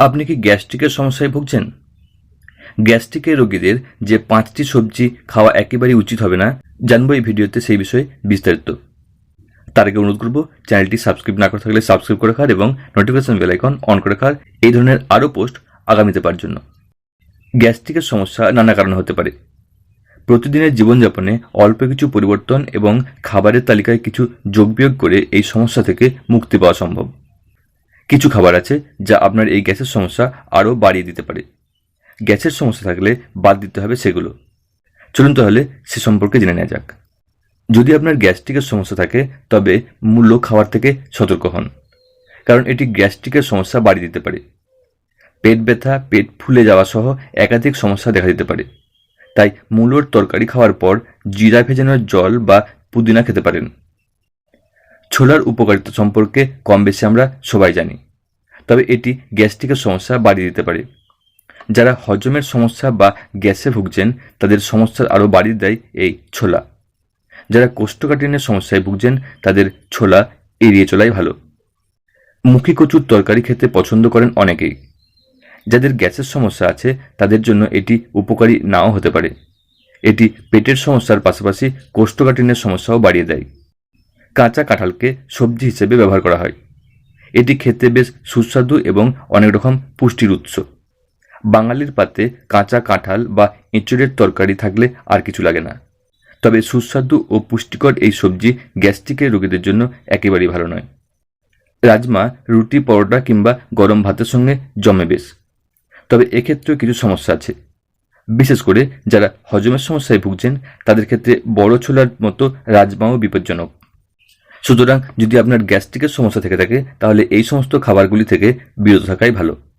আপনি কি গ্যাস্ট্রিকের সমস্যায় ভুগছেন? গ্যাস্ট্রিকের রোগীদের যে পাঁচটি সবজি খাওয়া একেবারেই উচিত হবে না, জানব এই ভিডিওতে সেই বিষয়ে বিস্তারিত। তার আগে অনুরোধ করব, চ্যানেলটি সাবস্ক্রাইব না করে থাকলে সাবস্ক্রাইব করে রাখার এবং নোটিফিকেশন বেল আইকন অন করে রাখার এই ধরনের আরও পোস্ট আগামীতে পাওয়ার জন্য। গ্যাস্ট্রিকের সমস্যা নানা কারণে হতে পারে। প্রতিদিনের জীবনযাপনে অল্প কিছু পরিবর্তন এবং খাবারের তালিকায় কিছু যোগ যোগবিয়োগ করে এই সমস্যা থেকে মুক্তি পাওয়া সম্ভব। কিছু খাবার আছে যা আপনার এই গ্যাসের সমস্যা আরও বাড়িয়ে দিতে পারে। গ্যাসের সমস্যা থাকলে বাদ দিতে হবে সেগুলো। চলুন তাহলে সে সম্পর্কে জেনে নেওয়া যাক। যদি আপনার গ্যাস্ট্রিকের সমস্যা থাকে, তবে মূল্য খাবার থেকে সতর্ক হন, কারণ এটি গ্যাস্ট্রিকের সমস্যা বাড়িয়ে দিতে পারে। পেট ব্যথা, পেট ফুলে যাওয়া সহ একাধিক সমস্যা দেখা দিতে পারে। তাই মূলোর তরকারি খাওয়ার পর জিরা ভেজানোর জল বা পুদিনা খেতে পারেন। ছোলার উপকারিতা সম্পর্কে কম বেশি আমরা সবাই জানি। তবে এটি গ্যাস্ট্রিকের সমস্যা বাড়িয়ে দিতে পারে। যারা হজমের সমস্যা বা গ্যাসে ভুগছেন, তাদের সমস্যার আরও বাড়িয়ে দেয় এই ছোলা। যারা কোষ্ঠকাঠিন্যের সমস্যায় ভুগছেন, তাদের ছোলা এড়িয়ে চলাই ভালো। মুখী কচুর তরকারি খেতে পছন্দ করেন অনেকেই। যাদের গ্যাসের সমস্যা আছে, তাদের জন্য এটি উপকারী নাও হতে পারে। এটি পেটের সমস্যার পাশাপাশি কোষ্ঠকাঠিন্যের সমস্যাও বাড়িয়ে দেয়। কাঁচা কাঁঠালকে সবজি হিসেবে ব্যবহার করা হয়। এটি খেতে বেশ সুস্বাদু এবং অনেক রকম পুষ্টির উৎস। বাঙালির পাতে কাঁচা কাঁঠাল বা এঁচড়ের তরকারি থাকলে আর কিছু লাগে না। তবে সুস্বাদু ও পুষ্টিকর এই সবজি গ্যাস্ট্রিকের রোগীদের জন্য একেবারেই ভালো নয়। রাজমা, রুটি, পরোটা কিংবা গরম ভাতের সঙ্গে জমে বেশ। তবে এক্ষেত্রেও কিছু সমস্যা আছে। বিশেষ করে যারা হজমের সমস্যায় ভুগছেন, তাদের ক্ষেত্রে বড় ছোলার মতো রাজমাও বিপজ্জনক। সুতরাং যদি আপনার গ্যাস্ট্রিকের সমস্যা থেকে থাকে, তাহলে এই সমস্ত খাবারগুলি থেকে বিরত থাকাই ভালো।